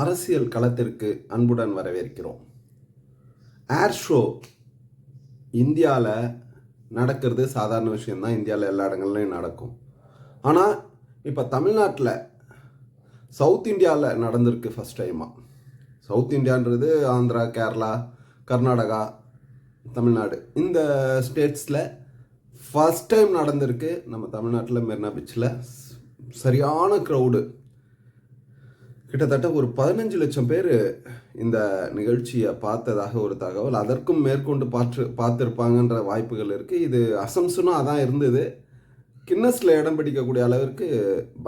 அரசியல் களத்திற்கு அன்புடன் வரவேற்கிறோம். ஏர் ஷோ இந்தியாவில் நடக்கிறது சாதாரண விஷயந்தான் இந்தியாவில் எல்லா இடங்கள்லையும் நடக்கும். ஆனால் இப்போ தமிழ்நாட்டில் சவுத் இந்தியாவில் நடந்திருக்கு ஃபஸ்ட் டைமாக சவுத் இந்தியான்றது ஆந்திரா கேரளா கர்நாடகா தமிழ்நாடு. இந்த ஸ்டேட்ஸில் ஃபஸ்ட் டைம் நடந்திருக்கு நம்ம தமிழ்நாட்டில் மெரினா பீச்சில் சரியான க்ரௌடு கிட்டத்தட்ட ஒரு பதினஞ்சு லட்சம் பேர் இந்த நிகழ்ச்சியை பார்த்ததாக ஒரு தகவல். அதற்கும் மேற்கொண்டு பார்த்து பார்த்துருப்பாங்கன்ற வாய்ப்புகள் இருக்குது இது அசம்சனும் தான் இருந்தது. கின்னஸில் இடம் பிடிக்கக்கூடிய அளவிற்கு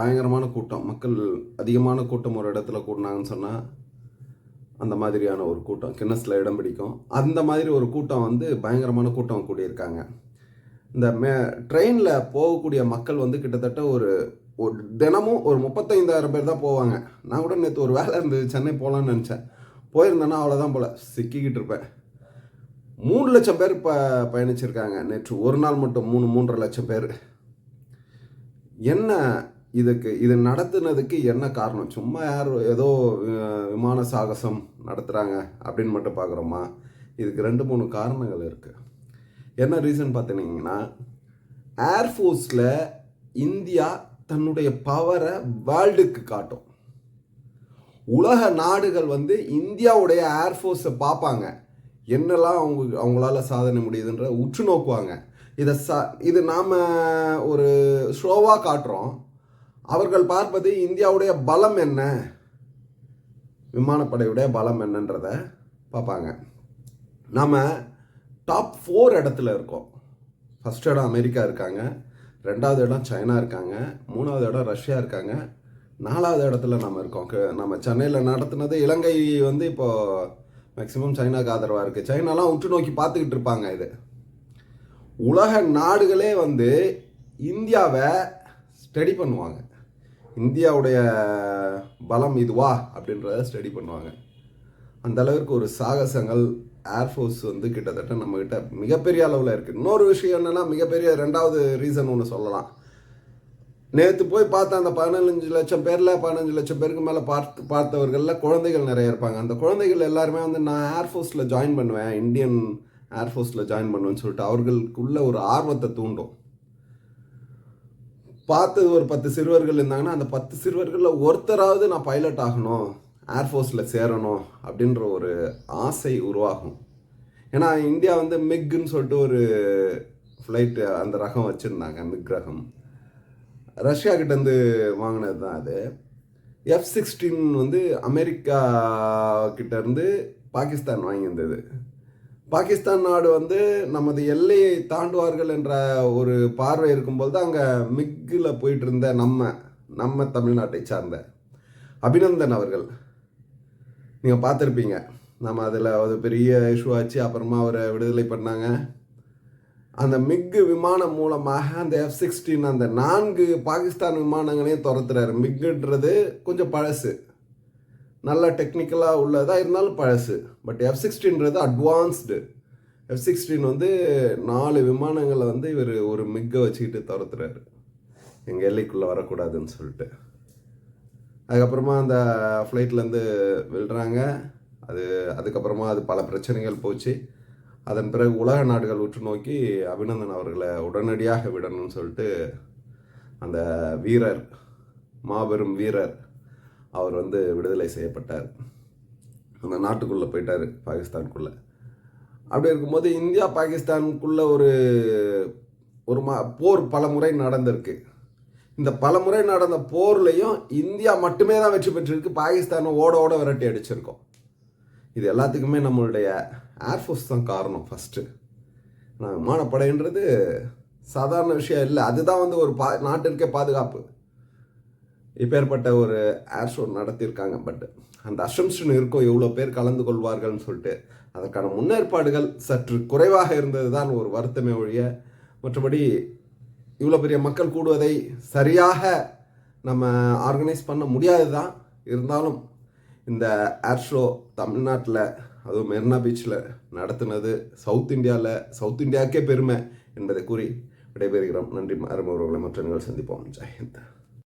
பயங்கரமான கூட்டம். மக்கள் அதிகமான கூட்டம் ஒரு இடத்துல கூட்டினாங்கன்னு சொன்னால் அந்த மாதிரியான ஒரு கூட்டம் கின்னஸில் இடம் பிடிக்கும். அந்த மாதிரி ஒரு கூட்டம் வந்து பயங்கரமான கூட்டம் கூடியிருக்காங்க. இந்த மே ட்ரெயினில் போகக்கூடிய மக்கள் வந்து கிட்டத்தட்ட ஒரு ஒரு தினமும் ஒரு முப்பத்தைந்தாயிரம் பேர் தான் போவாங்க. நான் கூட நேற்று ஒரு வேலை இருந்தது சென்னை போகலான்னு நினச்சேன். போயிருந்தேன்னா அவ்வளோதான் போல் சிக்கிக்கிட்டு இருப்பேன். மூணு லட்சம் பேர் ப பயணிச்சிருக்காங்க. நேற்று ஒரு நாள் மட்டும் மூணு மூன்றரை லட்சம் பேர். என்ன இதுக்கு இது நடத்துனதுக்கு என்ன காரணம்? சும்மா யார் ஏதோ விமான சாகசம் நடத்துகிறாங்க அப்படின்னு மட்டும் பார்க்குறோமா இதுக்கு ரெண்டு மூணு காரணங்கள் இருக்குது என்ன ரீசன் பார்த்துனீங்கன்னா ஏர்ஃபோர்ஸில் இந்தியா தன்னுடைய பவரை வேர்ல்டுக்கு காட்டும். உலக நாடுகள் வந்து இந்தியாவுடைய ஏர்ஃபோர்ஸை பார்ப்பாங்க. என்னெல்லாம் அவங்க அவங்களால சாதனை முடியுதுன்ற உற்று நோக்குவாங்க. இதை ச இது நாம் ஒரு ஷோவாக காட்டுறோம். அவர்கள் பார்ப்பது இந்தியாவுடைய பலம் என்ன? விமானப்படையுடைய பலம் என்னன்றத பார்ப்பாங்க. நாம் டாப் ஃபோர் இடத்துல இருக்கோம். ஃபஸ்ட் இடம் அமெரிக்கா இருக்காங்க. ரெண்டாவது இடம் சைனா இருக்காங்க. மூணாவது இடம் ரஷ்யா இருக்காங்க. நாலாவது இடத்துல நம்ம இருக்கோம். க- நம்ம சென்னையில் நடத்தினது இலங்கை வந்து இப்போது மேக்ஸிமம் சைனாக்கு ஆதரவாக இருக்குது சைனாலாம் உற்று நோக்கி பார்த்துக்கிட்டு இருப்பாங்க இது. உலக நாடுகளே வந்து இந்தியாவை ஸ்டடி பண்ணுவாங்க. இந்தியாவுடைய பலம் இதுவா அப்படின்றத ஸ்டடி பண்ணுவாங்க. அந்த அளவிற்கு ஒரு சாகசங்கள் ஏர்ஃபோர்ஸ் வந்து கிட்டத்தட்ட நம்மக்கிட்ட மிகப்பெரிய அளவில் இருக்குது இன்னொரு விஷயம் என்னென்னா மிகப்பெரிய ரெண்டாவது ரீசன் ஒன்று சொல்லலாம். நேற்று போய் பார்த்த அந்த பதினஞ்சு லட்சம் பேரில் பதினஞ்சு லட்சம் பேருக்கு மேலே பார்த்து பார்த்தவர்களில் குழந்தைகள் நிறைய இருப்பாங்க. அந்த குழந்தைகள் எல்லாருமே வந்து நான் ஏர்ஃபோர்ஸில் ஜாயின் பண்ணுவேன். இந்தியன் ஏர்ஃபோர்ஸில் ஜாயின் பண்ணுவேன்னு சொல்லிட்டு அவர்களுக்குள்ள ஒரு ஆர்வத்தை தூண்டும். பார்த்தது ஒரு பத்து சிறுவர்கள் இருந்தாங்கன்னா அந்த பத்து சிறுவர்களில் ஒருத்தராவது நான் பைலட் ஆகணும். ஏர்ஃபோர்ஸில் சேரணும் அப்படின்ற ஒரு ஆசை உருவாகும். ஏன்னா இந்தியா வந்து மிக்குன்னு சொல்லிட்டு ஒரு ஃப்ளைட்டு அந்த ரகம் வச்சுருந்தாங்க மிக் ரகம். ரஷ்யா கிட்டேருந்து வாங்கினது தான் அது. எஃப் சிக்ஸ்டீன் வந்து அமெரிக்கா கிட்டேருந்து பாகிஸ்தான் வாங்கியிருந்தது. பாகிஸ்தான் நாடு வந்து நமது எல்லையை தாண்டுவார்கள் என்ற ஒரு பார்வை இருக்கும்போது தான் அங்கே மிக்கில் போயிட்டு இருந்த நம்ம நம்ம தமிழ்நாட்டை சார்ந்த அபிநந்தன் அவர்கள். நீங்கள் பார்த்துருப்பீங்க. நம்ம அதில் ஒரு பெரிய இஷ்யூ ஆச்சு. அப்புறமா அவரை விடுதலை பண்ணாங்க. அந்த மிக்கு விமானம் மூலமாக அந்த எஃப் சிக்ஸ்டீன் அந்த நான்கு பாகிஸ்தான் விமானங்களையும் துரத்துறாரு. மிக்குன்றது கொஞ்சம் பழசு. நல்லா டெக்னிக்கலாக உள்ளதாக இருந்தாலும் பழசு. பட் எஃப் சிக்ஸ்டீன்றது அட்வான்ஸ்டு எஃப் சிக்ஸ்டீன் வந்து நாலு விமானங்களை வந்து இவர் ஒரு மிக்கை வச்சுக்கிட்டு துரத்துறாரு. எங்கள் எல்லைக்குள்ளே வரக்கூடாதுன்னு சொல்லிட்டு. அதுக்கப்புறமா அந்த ஃப்ளைட்லேருந்து விழுறாங்க. அது அதுக்கப்புறமா அது பல பிரச்சனைகள் போச்சு. அதன் பிறகு உலக நாடுகள் உற்று நோக்கி அபிநந்தன் அவர்களை உடனடியாக விடணும்னு சொல்லிட்டு அந்த வீரர் மாபெரும் வீரர் அவர் வந்து விடுதலை செய்யப்பட்டார். அந்த நாட்டுக்குள்ளே போயிட்டார் பாகிஸ்தானுக்குள்ளே அப்படி இருக்கும்போது இந்தியா பாகிஸ்தானுக்குள்ளே ஒரு ஒரு மா போர் பல முறை நடந்திருக்கு. இந்த பல முறை நடந்த போர்லையும் இந்தியா மட்டுமே தான் வெற்றி பெற்றிருக்கு. பாகிஸ்தானை ஓட ஓட விரட்டி அடிச்சிருக்கோம். இது எல்லாத்துக்குமே நம்மளுடைய ஏர்ஃபோர்ஸ் தான் காரணம் ஃபஸ்ட்டு நான் விமானப்படைன்றது சாதாரண விஷயம் இல்லை. அதுதான் வந்து ஒரு பா நாட்டிற்கே பாதுகாப்பு. இப்பேற்பட்ட ஒரு ஏர் ஷோ நடத்தியிருக்காங்க பட் அந்த அசம்ஷன் இருக்கும். எவ்வளோ பேர் கலந்து கொள்வார்கள்னு சொல்லிட்டு அதற்கான முன்னேற்பாடுகள் சற்று குறைவாக இருந்தது தான் ஒரு வருத்தமே ஒழிய மற்றபடி இவ்வளோ பெரிய மக்கள் கூடுவதை சரியாக நம்ம ஆர்கனைஸ் பண்ண முடியாது தான் இருந்தாலும் இந்த ஏர் ஷோ தமிழ்நாட்டில் அதுவும் மெரினா பீச்சில் நடத்துனது சவுத் இந்தியாவில் சவுத் இந்தியாவுக்கே பெருமை என்பதை கூறி விடைபெறுகிறோம். நன்றி அருமவர்களை மற்ற நிகழ்ச்சி சந்திப்போம். ஜெயந்த்